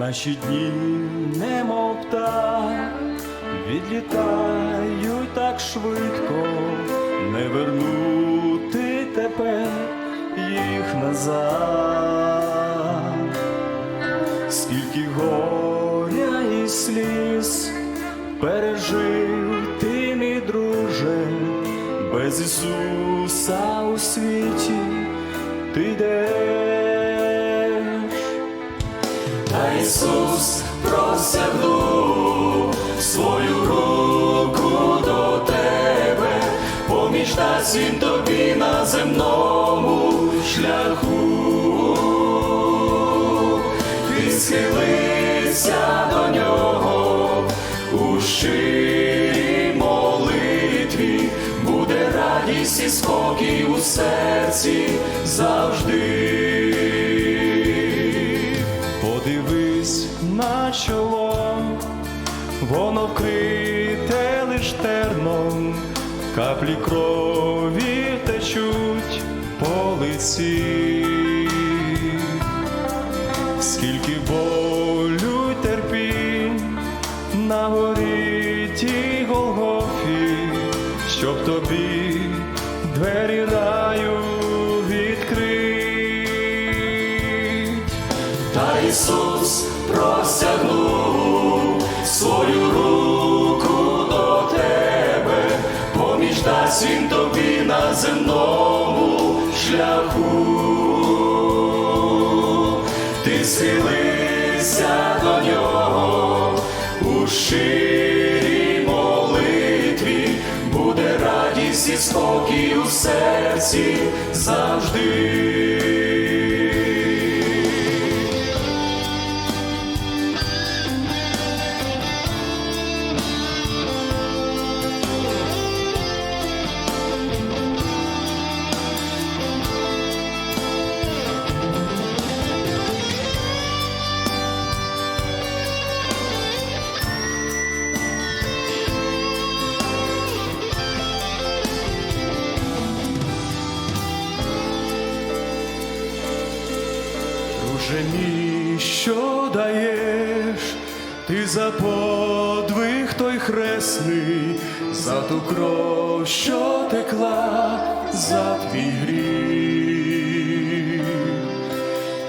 Наші дні, немов птах, відлітають так швидко, не вернути тепер їх назад. Скільки горя і сліз пережив ти, мій друже, без Ісуса у світі ти йдеш. Та Ісус простягнув свою руку до тебе, поміж дасть він тобі на земному шляху. Ти схилися до нього у щирій молитві, буде радість і спокій у серці завжди. На чоло, воно вкрите лиш терном, каплі крові течуть по лиці, скільки болю й терпінь на горі тій Голгофі, щоб тобі двері раю. Та Ісус простягнув свою руку до тебе, поміж дасть він тобі на земному шляху. Ти схилися до нього у щирій молитві, буде радість і спокій у серці завжди. Друже мій, що даєш, ти за подвиг той хресний, за ту кров, що текла за твій гріх.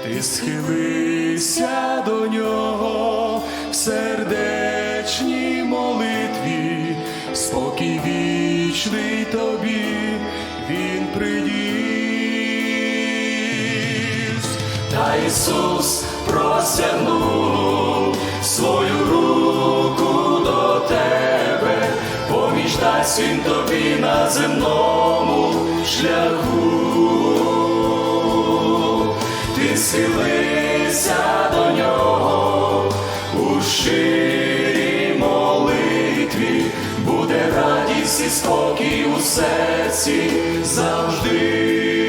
Ти схилися до нього в сердечній молитві, спокій вічний тобі він приніс. Ісус простягнув свою руку до тебе, поміж дасть він тобі на земному шляху. Ти схилися до нього у щирій молитві, буде радість і спокій у серці завжди.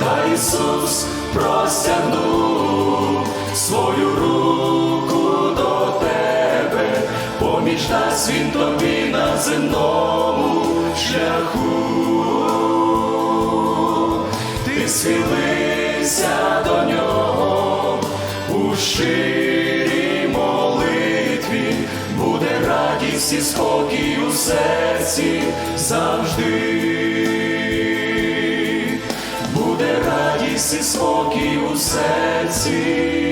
Та Ісус простягнув свою руку до тебе, поміж дасть він тобі на земному шляху. Ти схилися до нього у щирій молитві, буде радість і спокій у серці завжди радість і спокій у серці.